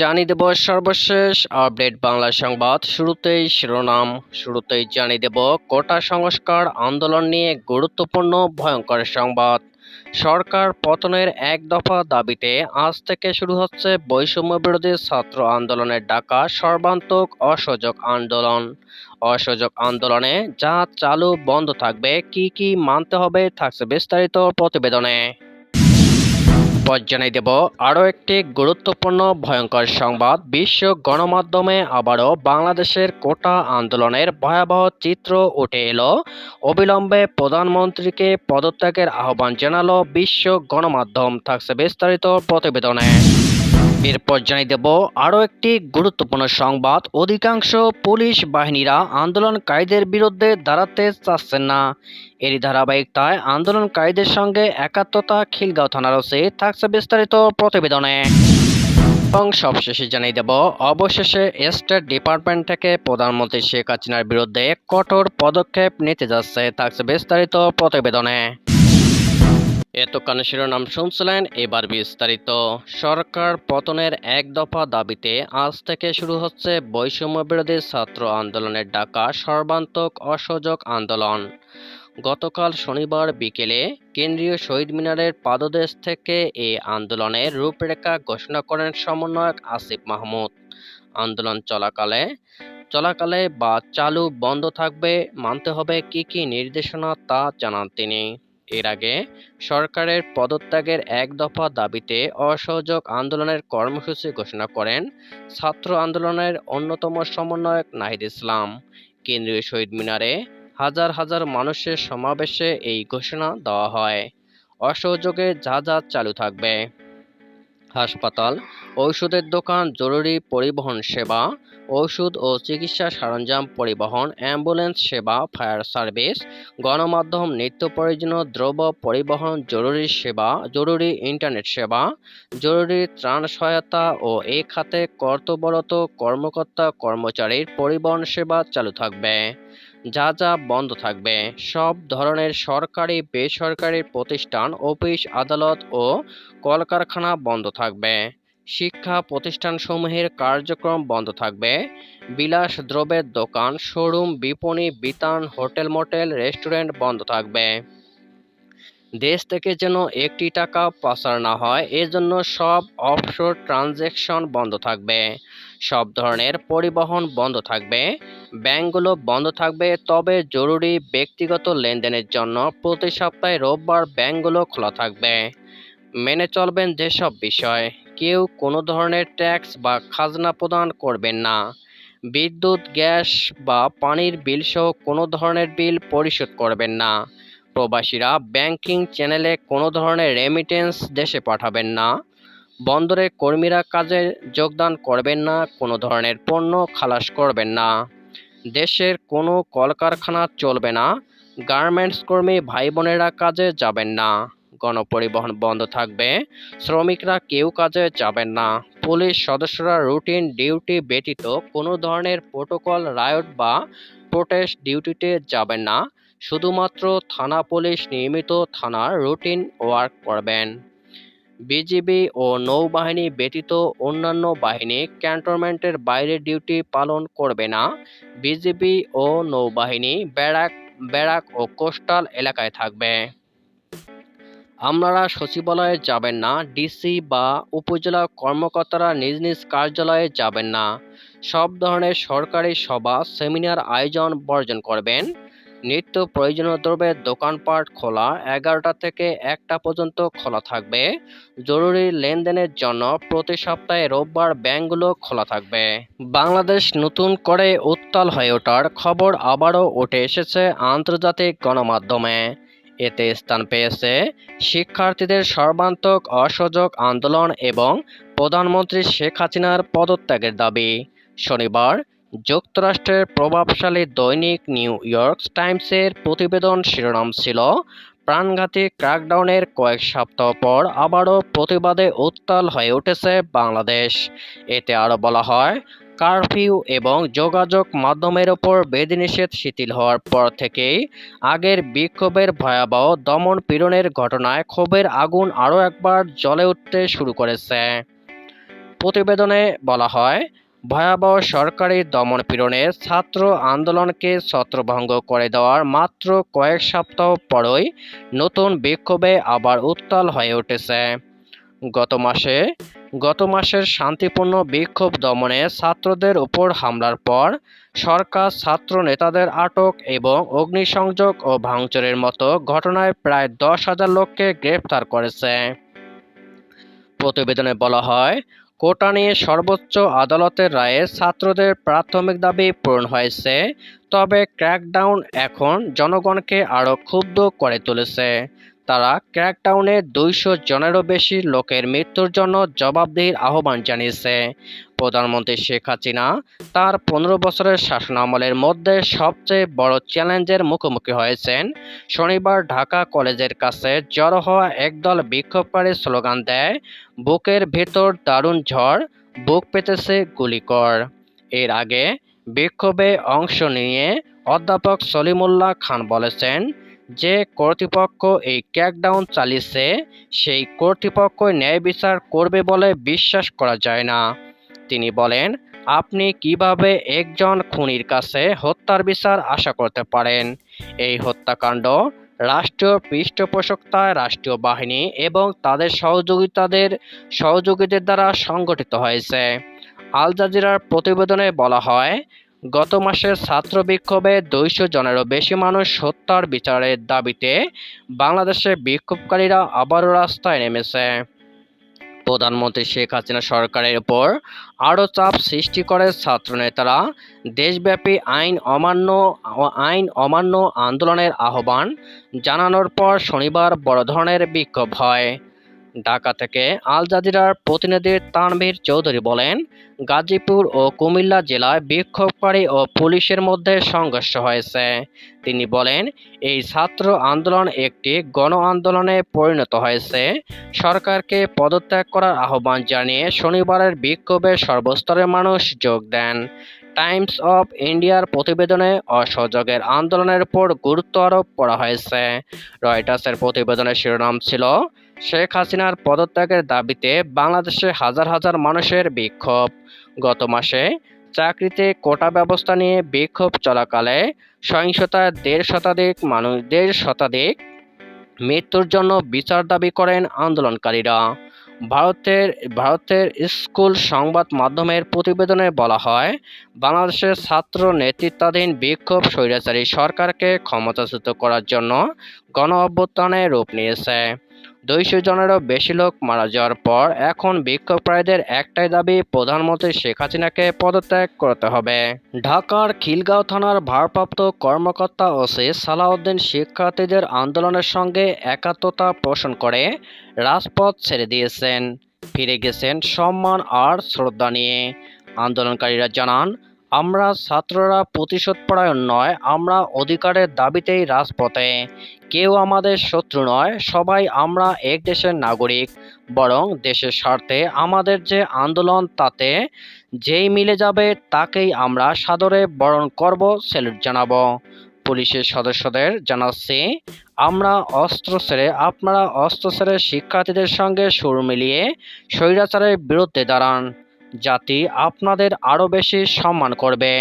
জানিয়ে দেব সর্বশেষ আপডেট বাংলা সংবাদ। শুরুতেই শিরোনাম, শুরুতেই জানিয়ে দেব কোটা সংস্কার আন্দোলন নিয়ে গুরুত্বপূর্ণ ভয়ঙ্কর সংবাদ। সরকার পতনের এক দফা দাবিতে আজ থেকে শুরু হচ্ছে বৈষম্য বিরোধী ছাত্র আন্দোলনের ডাকা সর্বান্তক অসহযোগ আন্দোলন। অসহযোগ আন্দোলনে যা চালু বন্ধ থাকবে, কি কি মানতে হবে থাকছে বিস্তারিত প্রতিবেদনে। পর জানাই দেব আরও একটি গুরুত্বপূর্ণ ভয়ঙ্কর সংবাদ। বিশ্ব গণমাধ্যমে আবারও বাংলাদেশের কোটা আন্দোলনের ভয়াবহ চিত্র উঠে এলো। অবিলম্বে প্রধানমন্ত্রীকে পদত্যাগের আহ্বান জানালো বিশ্ব গণমাধ্যম। থাকছে বিস্তারিত প্রতিবেদনে। এরপর জানিয়ে দেব আরও একটি গুরুত্বপূর্ণ সংবাদ। অধিকাংশ পুলিশ বাহিনীরা আন্দোলনকারীদের বিরুদ্ধে দাঁড়াতে চাচ্ছেন না। এরই ধারাবাহিকতায় আন্দোলনকারীদের সঙ্গে একাত্মতা খিলগাঁও থানার ওসি থাকছে বিস্তারিত প্রতিবেদনে। এবং সবশেষে জানিয়ে দেব, অবশেষে স্টেট ডিপার্টমেন্ট থেকে প্রধানমন্ত্রী শেখ হাসিনার বিরুদ্ধে কঠোর পদক্ষেপ নিতে যাচ্ছে, থাকছে বিস্তারিত প্রতিবেদনে। এতক্ষণ শিরোনাম শুনছিলেন এবার বিস্তারিত। সরকার পতনের এক দফা দাবিতে আজ থেকে শুরু হচ্ছে বৈষম্য বিরোধী ছাত্র আন্দোলনের ডাকা সর্বান্তক অসহযোগ আন্দোলন। গতকাল শনিবার বিকেলে কেন্দ্রীয় শহীদ মিনারের পাদদেশ থেকে এই আন্দোলনের রূপরেখা ঘোষণা করেন সমন্বয়ক আসিফ মাহমুদ। আন্দোলন চলাকালে চলাকালে বা চালু বন্ধ থাকবে, মানতে হবে কি কি নির্দেশনা তা জানান তিনি। এর আগে সরকারের পদত্যাগের এক দফা দাবিতে অসহযোগ আন্দোলনের কর্মসূচি ঘোষণা করেন ছাত্র আন্দোলনের অন্যতম সমন্বয়ক নাহিদ ইসলাম। কেন্দ্রীয় শহীদ মিনারে হাজার হাজার মানুষের সমাবেশে এই ঘোষণা দেওয়া হয়। অসহযোগে যা যা চালু থাকবে। হাসপাতাল, ঔষধের দোকান, জরুরি পরিবহন সেবা ওষুধ ও চিকিৎসা সরঞ্জাম পরিবহন, অ্যাম্বুলেন্স সেবা, ফায়ার সার্ভিস, গণমাধ্যম, নিত্য প্রয়োজনীয় দ্রব্য পরিবহন, জরুরি সেবা, জরুরি ইন্টারনেট সেবা, জরুরি ত্রাণ সহায়তা ও এ খাতে কর্তব্যরত কর্মকর্তা কর্মচারীর পরিবহন সেবা চালু থাকবে। যা যা বন্ধ থাকবে, সব ধরনের সরকারি, বেসরকারি প্রতিষ্ঠান, অফিস, আদালত ও কলকারখানা বন্ধ থাকবে। শিক্ষা প্রতিষ্ঠানসমূহের কার্যক্রম বন্ধ থাকবে। বিলাস দ্রব্যের দোকান, শোরুম, বিপণী, বিতান হোটেল মোটেল রেস্টুরেন্ট বন্ধ থাকবে। দেশ থেকে যেন একটি টাকা পাচার না হয়, এজন্য সব অফশোর ট্রানজ্যাকশন বন্ধ থাকবে। সব ধরনের পরিবহন বন্ধ থাকবে, ব্যাংকগুলো বন্ধ থাকবে, তবে জরুরি ব্যক্তিগত লেনদেনের জন্য প্রতি সপ্তাহে রোববার ব্যাংকগুলো খোলা থাকবে। মেনে চলবেন যেসব বিষয়, কেউ কোনো ধরনের ট্যাক্স বা খাজনা প্রদান করবেন না। বিদ্যুৎ, গ্যাস বা পানির বিল সহ কোনো ধরনের বিল পরিশোধ করবেন না। প্রবাসীরা ব্যাংকিং চ্যানেলে কোনো ধরনের রেমিটেন্স দেশে পাঠাবেন না। বন্দরে কর্মীরা কাজে যোগদান করবেন না, কোনো ধরনের পণ্য খালাস করবেন না। দেশের কোনো কলকারখানা চলবে না গার্মেন্টস কর্মী ভাই বোনেরা কাজে যাবেন না। গণপরিবহন বন্ধ থাকবে, শ্রমিকরা কেউ কাজে যাবেন না। পুলিশ সদস্যরা রুটিন ডিউটি ব্যতীত কোনো ধরনের প্রোটোকল রায়ট বা প্রোটেস্ট ডিউটিতে যাবেন না। শুধুমাত্র থানা পুলিশ নিয়মিত থানার রুটিন ওয়ার্ক করবেন। বিজিবি ও নৌবাহিনী ব্যতীত অন্যান্য বাহিনী ক্যান্টনমেন্টের বাইরে ডিউটি পালন করবে না। বিজিবি ও নৌবাহিনী ব্যারাক ব্যারাক ও কোস্টাল এলাকায় থাকবে। আপনারা সচিবালয়ে যাবেন না, ডিসি বা উপজেলা কর্মকর্তারা নিজ নিজ কার্যালয়ে যাবেন না। সব ধরনের সরকারি সভা, সেমিনার আয়োজন বর্জন করবেন। নিত্য প্রয়োজনীয় দ্রব্যের দোকানপাট খোলা এগারোটা থেকে একটা পর্যন্ত খোলা থাকবে। জরুরি লেনদেনের জন্য প্রতি সপ্তাহে রোববার ব্যাংকগুলো খোলা থাকবে। বাংলাদেশ নতুন করে উত্তাল হয়ে ওঠার খবর আবারও উঠে এসেছে আন্তর্জাতিক গণমাধ্যমে। এতে স্থান পেয়েছে শিক্ষার্থীদের সর্বান্তক অসহযোগ আন্দোলন এবং প্রধানমন্ত্রী শেখ হাসিনার পদত্যাগের দাবি। শনিবার যুক্তরাষ্ট্রের প্রভাবশালী দৈনিক নিউ ইয়র্ক টাইমসের প্রতিবেদন শিরোনাম ছিল, প্রাণঘাতী ক্র্যাকডাউনের কয়েক সপ্তাহ পর আবারও প্রতিবাদে উত্তাল হয়ে উঠেছে বাংলাদেশ। এতে আরও বলা হয়, কারফিউ এবং যোগাযোগ মাধ্যমের ওপর বিধিনিষেধ শিথিল হওয়ার পর থেকেই আগের বিক্ষোভের ভয়াবহ দমন পীড়নের ঘটনায় ক্ষোভের আগুন আরও একবার জ্বলে উঠতে শুরু করেছে। প্রতিবেদনে বলা হয় ভয়াবহ সরকারি দমনপীড়নে ছাত্র আন্দোলনকে ছত্রভঙ্গ করে দেওয়ার মাত্র কয়েক সপ্তাহ পরই নতুন বিক্ষোভে আবার উত্তাল হয়ে উঠেছে। গত মাসে, গত মাসের শান্তিপূর্ণ বিক্ষোভ দমনে ছাত্রদের উপর হামলার পর সরকার ছাত্র নেতাদের আটক এবং অগ্নিসংযোগ ও ভাঙচুরের মতো ঘটনায় প্রায় দশ হাজার লোককে গ্রেপ্তার করেছে। প্রতিবেদনে বলা হয় কোটা নিয়ে সর্বোচ্চ আদালতের রায়ে ছাত্রদের প্রাথমিক দাবি পূরণ হয়েছে, তবে ক্র্যাকডাউন এখন জনগণকে আরও ক্ষুব্ধ করে তুলেছে। তারা ক্র্যাকডাউনে দুইশো জনেরও বেশি লোকের মৃত্যুর জন্য জবাবদিহির আহ্বান জানিয়েছে। প্রধানমন্ত্রী শেখ হাসিনা তার পনেরো বছরের শাসনামলের মধ্যে সবচেয়ে বড় চ্যালেঞ্জের মুখোমুখি হয়েছেন। শনিবার ঢাকা কলেজের কাছে জড়ো হওয়া একদল বিক্ষোভকারী স্লোগান দেয়, বুকের ভেতর দারুণ ঝড়, বুক পেতেছে গুলিকর। এর আগে বিক্ষোভে অংশ নিয়ে অধ্যাপক সলিমুল্লাহ খান বলেছেন যে কর্তৃপক্ষ এই ক্র্যাকডাউন চালিয়েছে সেই কর্তৃপক্ষ ন্যায় বিচার করবে বলে বিশ্বাস করা যায় না। তিনি বলেন, আপনি কীভাবে একজন খুনির কাছে হত্যার বিচার আশা করতে পারেন? এই হত্যাকাণ্ড রাষ্ট্রীয় পৃষ্ঠপোষকতায় রাষ্ট্রীয় বাহিনী এবং তাদের সহযোগিতাদের সহযোগীদের দ্বারা সংগঠিত হয়েছে। আল জাজিরার প্রতিবেদনে বলা হয় গত মাসের ছাত্র বিক্ষোভে দুইশো জনেরও বেশি মানুষ হত্যার বিচারের দাবিতে বাংলাদেশে বিক্ষোভকারীরা আবারও রাস্তায় নেমেছে। প্রধানমন্ত্রী শেখ হাসিনা সরকারের উপর আরও চাপ সৃষ্টি করে ছাত্রনেতারা দেশব্যাপী আইন অমান্য আইন অমান্য আন্দোলনের আহ্বান জানানোর পর শনিবার বড় ধরনের বিক্ষোভ হয়। ঢাকা থেকে আল জাজিরার প্রতিনিধি তানভীর চৌধুরী বলেন, গাজীপুর ও কুমিল্লা জেলায় বিক্ষোভকারী ও পুলিশের মধ্যে সংঘর্ষ হয়েছে। তিনি বলেন, এই ছাত্র আন্দোলন একটি গণ আন্দোলনে পরিণত হয়েছে। সরকারকে পদত্যাগ করার আহ্বান জানিয়ে শনিবারের বিক্ষোভে সর্বস্তরের মানুষ যোগ দেন। টাইমস অফ ইন্ডিয়ার প্রতিবেদনে অসহযোগের আন্দোলনের উপর গুরুত্ব আরোপ করা হয়েছে। রয়টার্সের প্রতিবেদনের শিরোনাম ছিল শেখ হাসিনার পদত্যাগের দাবিতে বাংলাদেশে হাজার হাজার মানুষের বিক্ষোভ। গত মাসে চাকরিতে কোটা ব্যবস্থা নিয়ে বিক্ষোভ চলাকালে সহিংসতায় দেড় শতাধিক মানুষ, দেড় শতাধিক মৃত্যুর জন্য বিচার দাবি করেন আন্দোলনকারীরা। ভারতের ভারতের স্কুল সংবাদ মাধ্যমের প্রতিবেদনে বলা হয়, বাংলাদেশের ছাত্র নেতৃত্বাধীন বিক্ষোভ স্বৈরাচারী সরকারকে ক্ষমতাচ্যুত করার জন্য গণ অভ্যুত্থানে রূপ নিয়েছে। দুইশো জনেরও বেশি লোক মারা যাওয়ার পর এখন বিক্ষোভকারীদের একটাই দাবি, প্রধানমন্ত্রী শেখ হাসিনাকে পদত্যাগ করতে হবে। ঢাকার খিলগাঁও থানার ভারপ্রাপ্ত কর্মকর্তা ওসি সালাউদ্দিন শিক্ষার্থীদের আন্দোলনের সঙ্গে একাত্মতা পোষণ করে রাজপথ ছেড়ে দিয়েছেন। ফিরে গেছেন সম্মান আর শ্রদ্ধা নিয়ে। আন্দোলনকারীরা জানান আমরা ছাত্ররা প্রতিশোধপরায়ণ নয়, আমরা অধিকারের দাবিতেই রাজপথে। কেউ আমাদের শত্রু নয়, সবাই আমরা এক দেশের নাগরিক। বরং দেশের স্বার্থে আমাদের যে আন্দোলন তাতে যেই মিলে যাবে তাকেই আমরা সাদরে বরণ করব স্যালুট জানাব। পুলিশের সদস্যদের জানাচ্ছি, আমরা অস্ত্র ছেড়ে, আপনারা অস্ত্র ছেড়ে শিক্ষার্থীদের সঙ্গে সুর মিলিয়ে স্বৈরাচারের বিরুদ্ধে দাঁড়ান। জাতি আপনাদের আরও বেশি সম্মান করবে।